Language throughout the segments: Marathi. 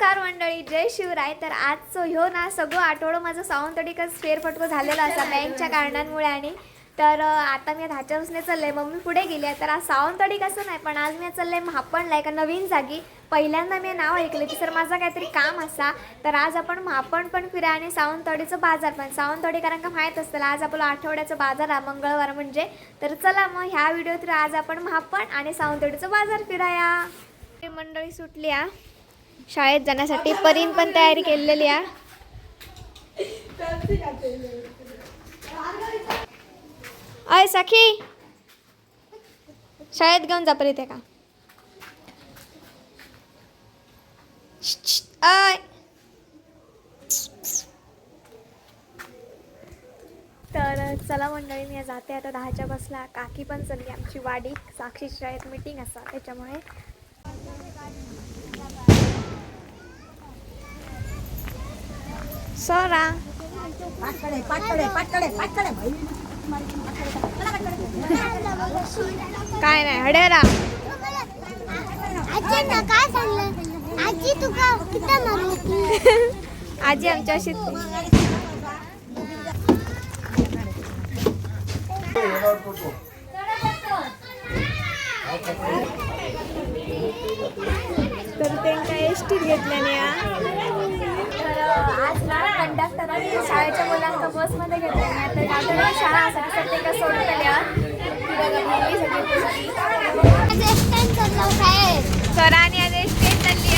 नमस्कार मंडळी जय शिवराय. तर आजचो ह्यो ना सगळं आठवडं माझं सावंतवाडीकच फेरफटको झालेला असा बँकच्या कारणांमुळे आणि. तर आता मी धाच्यापासून चाललंय मम्मी पुढे गेली आहे. तर आज सावंतवाडी कसं नाही पण आज मी चाललंय महापणला एका नवीन जागी. पहिल्यांदा मी नाव ऐकलं की सर माझा काहीतरी काम असा. तर आज आपण महापण पण फिरा आणि सावंतवाडीचं बाजार पण. सावंतवाडी कारण का माहीत असतं आज आपलं आठवड्याचं बाजार आहे मंगळवार म्हणजे. तर चला मग ह्या व्हिडिओत आज आपण महापण आणि सावंतवाडीचं बाजार फिराया. मंडळी सुटली आ शाळेत जाण्यासाठी परीन पण तयारी केलेली आहे. अय सखी. शाळेत घेऊन जा परी ते का तर चला मंडळी मी जाते आता दहाच्या बसला. काकी पण चालली आमची वाडी साक्षी शाळेत मीटिंग असा. त्याच्यामुळे सरा. पाटकडे पाटकडे पाटकडे पाटकडे भाई काय नाही हडेरा. आजी ना काय सांगलं? आजी तुका किती मारली? आजी आमच्याशी. तर त्यांच्या एस टीत घेतल्याने आज ना कंडक्टरांनी शाळेच्या मुलांना बसमध्ये घेतल्याने आता शाळा असा तर ते कसं सगळी पोरगी. सरांनी आज एस टीत चालली.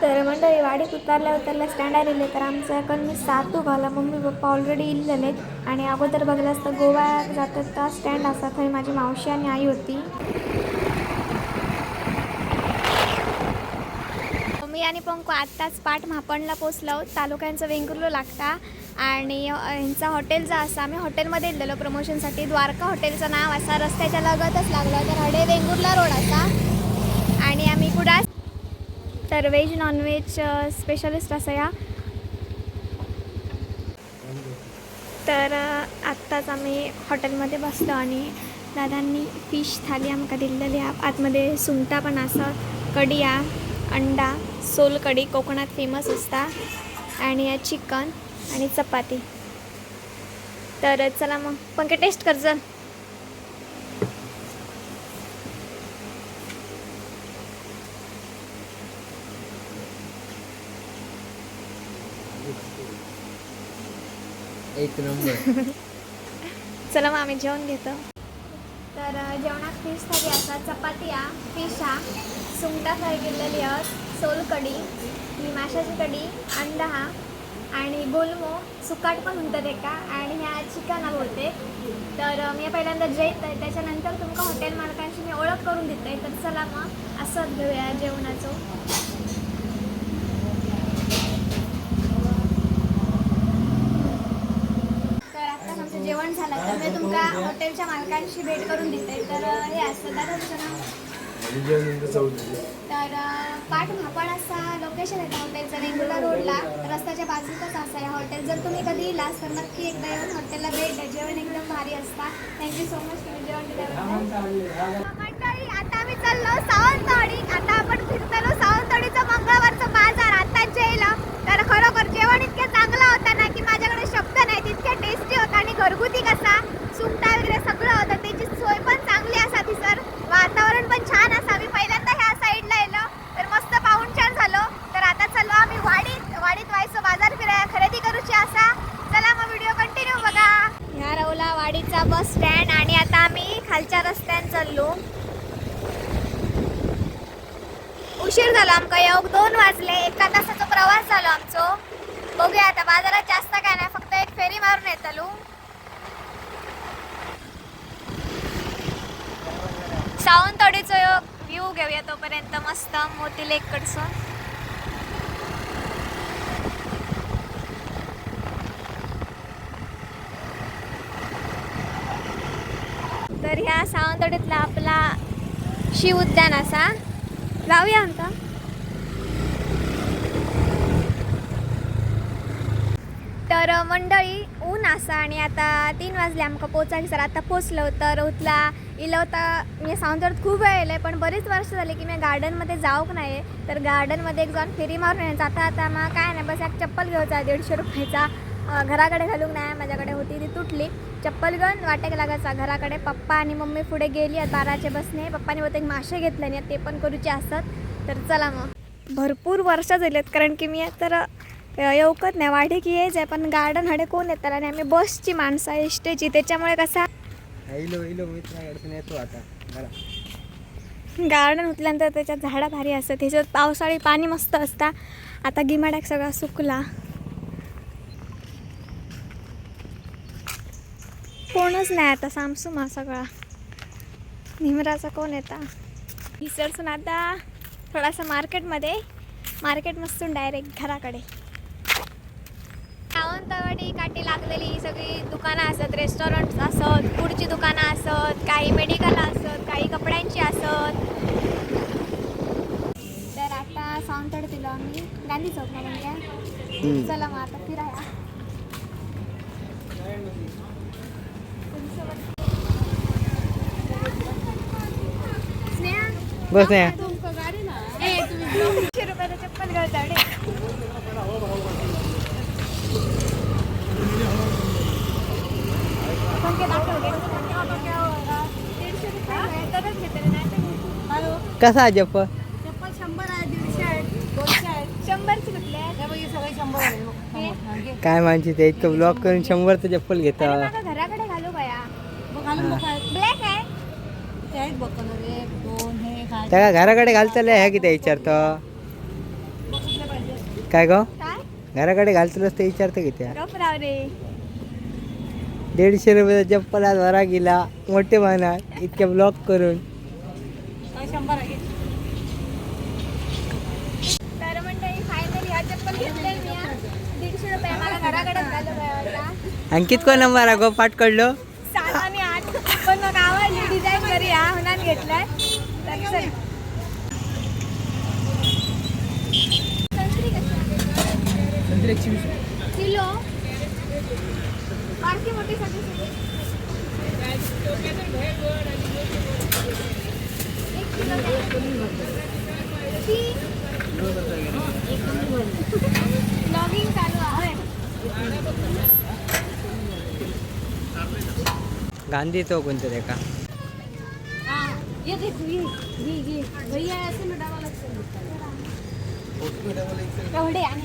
तर मंडळी वाडीत उतरल्या उतरल्या स्टँड आलेले तर आमचं मी सातू घाला मम्मी पप्पा ऑलरेडी इल्लेले आणि अगोदर बघलं असतं गोवा जातात तर स्टँड असा थंय माझी मावशी आणि आई होती. मी आणि पंकू आत्ताच पाठ म्हापणला पोचलो तालुक्यांचं वेंगुर्लो लागता. आणि ह्यांचा हॉटेल हॉटेलचा असा आम्ही हॉटेलमध्ये इल्लेलो प्रमोशनसाठी द्वारका हॉटेलचं नाव असा रस्त्याच्या लगतच लागलं. तर हडे वेंगुर्ला रोड असा. तर व्हेज नॉनव्हेज स्पेशलिस्ट असा या. तर आत्ताच आम्ही हॉटेलमध्ये बसलो आणि दादांनी फिश थाली आमकां दिलेली आ आतमध्ये सुंगटां पण असं कडिया अंडा सोल कडी कोकणात फेमस असता. आणि चिकन आणि चपाती. तर चला मग पंखे टेस्ट कर एक नंबर चला मग आम्ही जेवण घेतो. तर जेवणात फिश थाली असा चपाती आ फिश हा सुंगटा फ्राय केलेली सोल कढी ही माशाची कढी अंडा हा आणि गोलमो सुकाट पण म्हणतात एका आणि ह्या चिकन हा बोलते. तर मी पहिल्यांदा जेत आहे त्याच्यानंतर तुमका हॉटेल मालकांशी मी ओळख करून देते. तर चला मग असंच घेऊया जेवणाचं तर आता आमचं जेवण झालं तर मी तुमका हॉटेलच्या मालकांशी भेट करून देते. तर हे असतं तर अ, पाठ म्हापण असा लोकेशन आहे हॉटेलचं रेंगुला रोडला. रस्त्याच्या बाजूलाच असं आहे हॉटेल जर तुम्ही कधी येलास तर नक्की एकदा येऊन हॉटेलला भेट द्या. जेवण एकदम भारी असता. थँक्यू सो मच तुम्ही जेवण दिल्याबद्दल. आता आम्ही चाललो सावंतवाडी. आता आपण फिरतलो सावंतवाडीचं मंगळवारचं बाजार आता जेलं तर खरोखर जेवण इतके चांगलं होतं ना की माझ्याकडे शब्द नाही तितके टेस्टी होता आणि घरगुती कसा सुंगटा वगैरे सगळं होतं त्याची सोय पण चांगली असा ती सर वातावरण पण छान असा मी पहिल्यांदा ह्या साईडला येलो तर मस्त पाहून छान झालो तर आता चाललो आम्ही वाडीत वाडीत व्हायचं बाजार फिराया खरेदी करूची असा चला मग व्हिडिओ कंटिन्यू बघा ह्या आपला बस स्टँड आणि आता आम्ही खालच्या रस्त्यान चाललो. उशीर झाला आमका येऊक दोन वाजले. एका तासाचो प्रवास झालो आमचो. बघूया आता बाजारात जास्त काय नाही फक्त एक फेरी मारून येतलो. सावंतवाडीचं व्ह्यू घेऊया तोपर्यंत मस्त मोती लेक कडसून तर ह्या सावंतवाडीतला आपला शिव उद्यान असा. जाऊया आमचा. तर मंडळी ऊन असा आणि आता तीन वाजले आमकां पोचाक सर आता पोचलो तर उतला इला होता मी सावंतवाडीत खूप वेळ येयले पण बरीच वर्ष झाले की मी गार्डनमध्ये जाऊक नाही तर गार्डनमध्ये एक जाऊन फेरी मारून यायचं आता आता मग काय नाही बस एक चप्पल घेऊचा दीडशे रुपयाचा. घराकडे घालूक नाही माझ्याकडे होती ती तुटली. चप्पल घेऊन वाटेक लागायचा घराकडे पप्पा आणि मम्मी पुढे गेली आहेत बाराच्या बसने पप्पाने बहुतेक मासे घेतले आणि ते पण करूचे असतात. तर चला मग. भरपूर वर्ष झालीत कारण की मी तर अं, येऊकच नाही. वाढे की यायचं आहे पण गार्डन हडे कोण येतात आणि आम्ही बसची माणसं आहे इष्टेची. त्याच्यामुळे कसा? गार्डन उठल्यानंतर त्याच्यात झाडं भारी असतात. त्याच्यात पावसाळी पाणी मस्त असता. आता गिमाड्याक सगळा सुकला. कोणच नाही आता सामसुमा सगळा. निमराचा कोण येता हिसरसून आता थोडासा मार्केटमध्ये मार्केट मस्तून डायरेक्ट घराकडे. सावंतवाडी काठी लागलेली सगळी दुकानं असत रेस्टॉरंट असत फूडची दुकानं असत काही मेडिकल असत काही कपड्यांची असत. तर आता सावंतवाडी दिलो आम्ही गांधी चौक ना म्हणजे चला मग आता फिराया बस नाही कसा आहे चप्पल शंभर आहे दीडशे आहे दोनशे आहे शंभरची कुठले सगळे शंभर काय मानची ते इतकं ब्लॉक करून शंभरचं चप्पल घेता. घराकडे घालू बया बघ, घालून बघ काय. ब्लॅक आहे ते आहेत बघ कलर एक दोन हे काय त्या घराकडे घालतले ह्या किती विचारतो? काय ग? घराकडे घालतलंस ते विचारतं किती दीडशे रुपयाचा चप्पल आज वरा गेला मोठे म्हणा इतके ब्लॉक करून. रुपये अंकित कोण नंबर आहे गो पाठ म्हणून घेतलाय. संत्री किलो मोठी चालू आहे गांधी चौक कोणतं ते का ये तू, ये. घे, घे. भैया ऐसे में डावा लगता है. एवढे आणि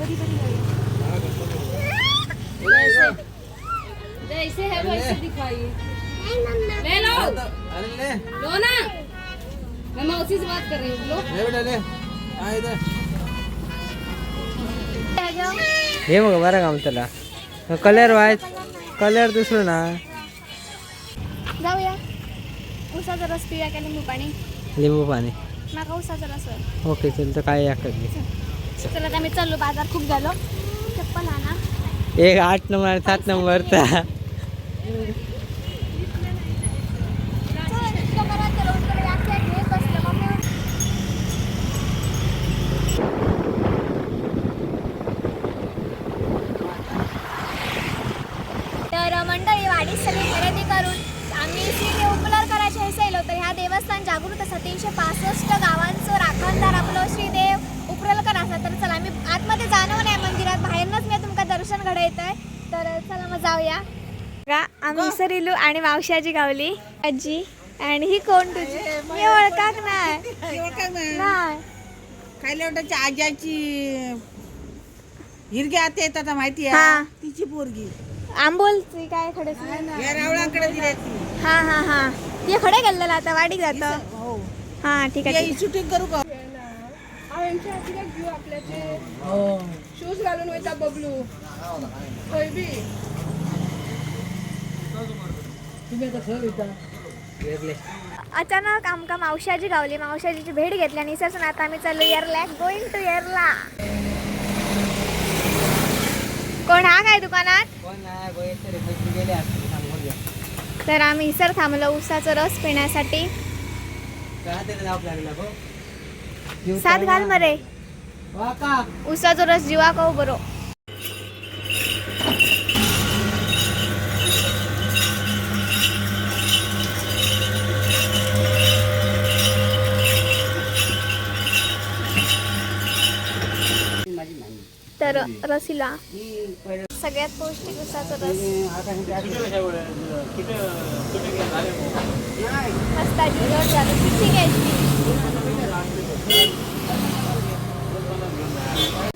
बरी बरी जैसे जैसे है वैसे दिखाइए। ले लो। लो। ना। मैं मौसी से बात कर रही हूँ लो। हे बघ बरं काम त्याला कलर वायच कलर दुसरं ना. जाऊया. उसाचा रस पिऊया का लिंबू पाणी? लिंबू पाणी. नका उसाचा रस. ओके चल तर काय या करली चला. आता आम्ही चाललो बाजार खूप झालो. चप्पल आणा. एक आठ नंबर सात नंबरचा चल, इतकं बरं आहे, तर रोडकडे यायचं आहे, घेत बसलं. मम्मी तर मंडळी वाडीत सगळी खरेदी करून आम्ही श्री उपलार करायचे हे सैलो तर ह्या देवस्थान जागृत असा तीनशे पासष्ट गावांचं राखणदार आपलं श्रीदेव उपरलकर असा तर चला आम्ही आतमध्ये जाणं नाही मंदिरात बाहेरनंच मी दर्शन घडवत आहे. तर चला मग जाऊया. का आम्ही सरिलू आणि मावशाची गावली. आजी आणि ही कोण तुझी? मी ओळखाक नाही. नाही. खायला वाटायची आजाची हिरगे आते येतात माहिती हा. आहे तिची पोरगी. आंबोलची काय खडे रावळाकडे हा हा हा. ती खडे गेलेला आता वाडीत जातं. हो. हा ठीक आहे ठीक आहे. शूटिंग करू का? हो. शूज घालून वयता बबलू. खंय बी अचानक आमका मावशाची गावली. मावशाची भेट घेतली आणि इसरसून आता आम्ही चाललो येरला गोइंग टू येरला. कोण हा काय दुकानात? तर आम्ही इसर थांबलो. उसाचा रस पिण्यासाठी. सात घाल मरे. उसाचो रस जीवाक बरो तर रसीला. सगळ्यात पौष्टिक उसाचा रस. मस्त ठीक आहे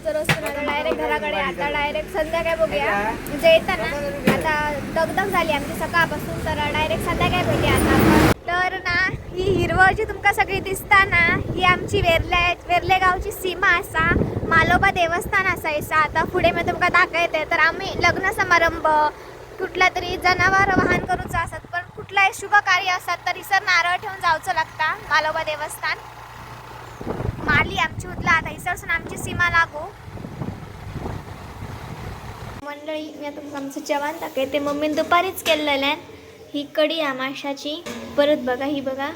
डायरेक्ट घराकडे आता डायरेक्ट संध्याकाळी बघूया. म्हणजे येताना आता दगदग झाली आमची सकाळपासून तर डायरेक्ट संध्याकाळी भेटूया आता तर ना ही हिरवळ जी तुमका सगळी दिसता ना ही आमची वेर्ले वेर्ले गावची सीमा असा मालोबा देवस्थान असायचा आता पुढे मी तुमका दाखवते. तर आम्ही लग्न समारंभ कुठला तरी जनावर वाहन करूचा असत पण कुठलाही शुभ कार्य असतात तर इसर नारळ ठेवून जाऊचं लागता मालोबा देवस्थान. आली आमची उतला. आता इसरसून आमची सीमा लागू. मंडळी मी आता तुमचं आमचं जेवण दाखवते मम्मीने दुपारीच केलेलं आहे. ही कढी आहे माशाची. परत बघा ही बघा.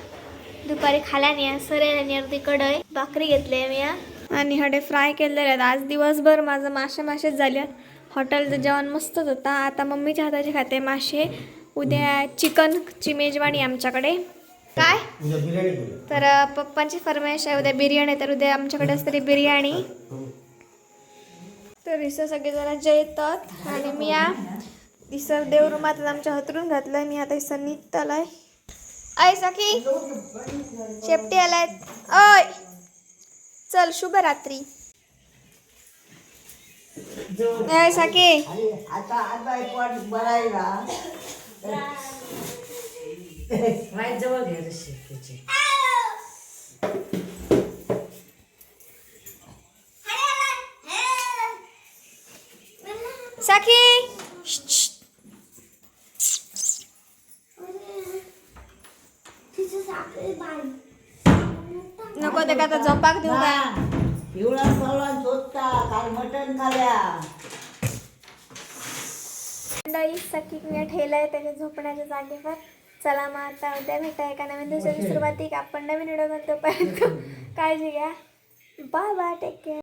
दुपारी खाल्याने या सरेल अर्धी कढई. भाकरी घेतली आहे मी या. आणि हडे फ्राय केलेले आहेत. आज दिवसभर माझं मासे मासेच झाले हॉटेलचं जेवण मस्तच होता. आता मम्मीच्या हाताचे खाते मासे. उद्या चिकनची मेजवानी आमच्याकडे. काय? तर पप्पांची फरमाईश आहे उद्या बिर्याणी तर उद्या आमच्याकडे असतरी बिर्याणी. तर इथं सगळे जरा जेतात आणि मी या इसर देवरुमात आमच्या हतरून घातलंय. मी आता इसर निघत आलाय आय सखी शेपटी आलाय अय चल शुभ रात्री सखी. आता आता माहीत जवळ घ्या तशी त्याची सखी! नको ते का आता झोपाक देऊ का? पिवळा पवळा झोपता काल मटण खाल्या? सखी मी ठेलाय त्याच्या झोपण्याच्या जागेवर. चला मग आता उद्या भेटा एका नवीन दिवसाची सुरुवाती. आपण नवीन व्हिडिओ तोपर्यंत काळजी घ्या. Bye bye take care